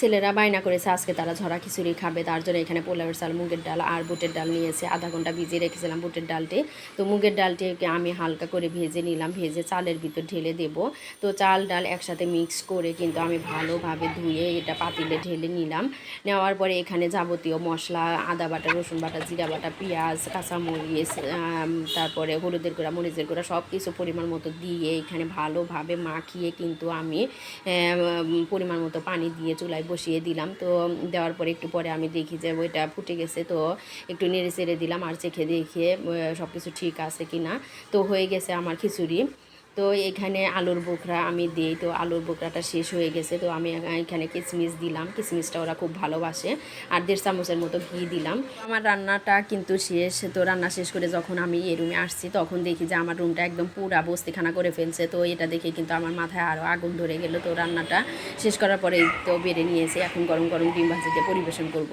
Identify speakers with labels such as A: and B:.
A: ছেলেরা বায়না করেছে, আজকে তারা ঝরা খিচুড়ি খাবে, তার জন্য এখানে পোলাওয়ের চাল মুগের ডাল আর বুটের ডাল নিয়েছে। আধা ঘণ্টা ভিজিয়ে রেখেছিলাম বুটের ডালটি। তো মুগের ডালটিকে আমি হালকা করে ভেজে নিলাম, ভেজে চালের ভিতর ঢেলে দেব। তো চাল ডাল একসাথে মিক্স করে কিন্তু আমি ভালোভাবে ধুয়ে এটা পাতিলে ঢেলে নিলাম। নেওয়ার পরে এখানে যাবতীয় মশলা, আদা বাটা, রসুন বাটা, জিরা বাটা, পেঁয়াজ, কাঁচামরিচ তারপরে হলুদের গুঁড়া, মরিচের গুঁড়া সব কিছু পরিমাণ মতো দিয়ে এখানে ভালোভাবে মাখিয়ে কিন্তু আমি পরিমাণ মতো পানি দিয়ে চুলায় বসিয়ে দিলাম। তো দেওয়ার পরে একটু পরে আমি দেখি যে ওইটা ফুটে গেছে, তো একটু নেড়ে চেড়ে দিলাম আর চেখে দেখে সব কিছু ঠিক আছে কি না তো হয়ে গেছে আমার খিচুড়ি। তো এখানে আলুর বোকরা আমি দিই, তো আলুর বোকরাটা শেষ হয়ে গেছে, তো আমি এখানে কিশমিশ দিলাম কিশমিশটা ওরা খুব ভালোবাসে, আর দেড় চামচের মতো ঘি দিলাম। আমার রান্নাটা কিন্তু শেষ, তো রান্না শেষ করে যখন আমি এই রুমে আসছি, তখন দেখি যে আমার রুমটা একদম পুরা বস্তিখানা করে ফেলছে, তো এটা দেখে কিন্তু আমার মাথায় আরও আগুন ধরে গেল, তো রান্নাটা শেষ করার পরে তো বেড়ে নিয়েছে, এখন গরম গরম ডিম ভাজিতে পরিবেশন করব।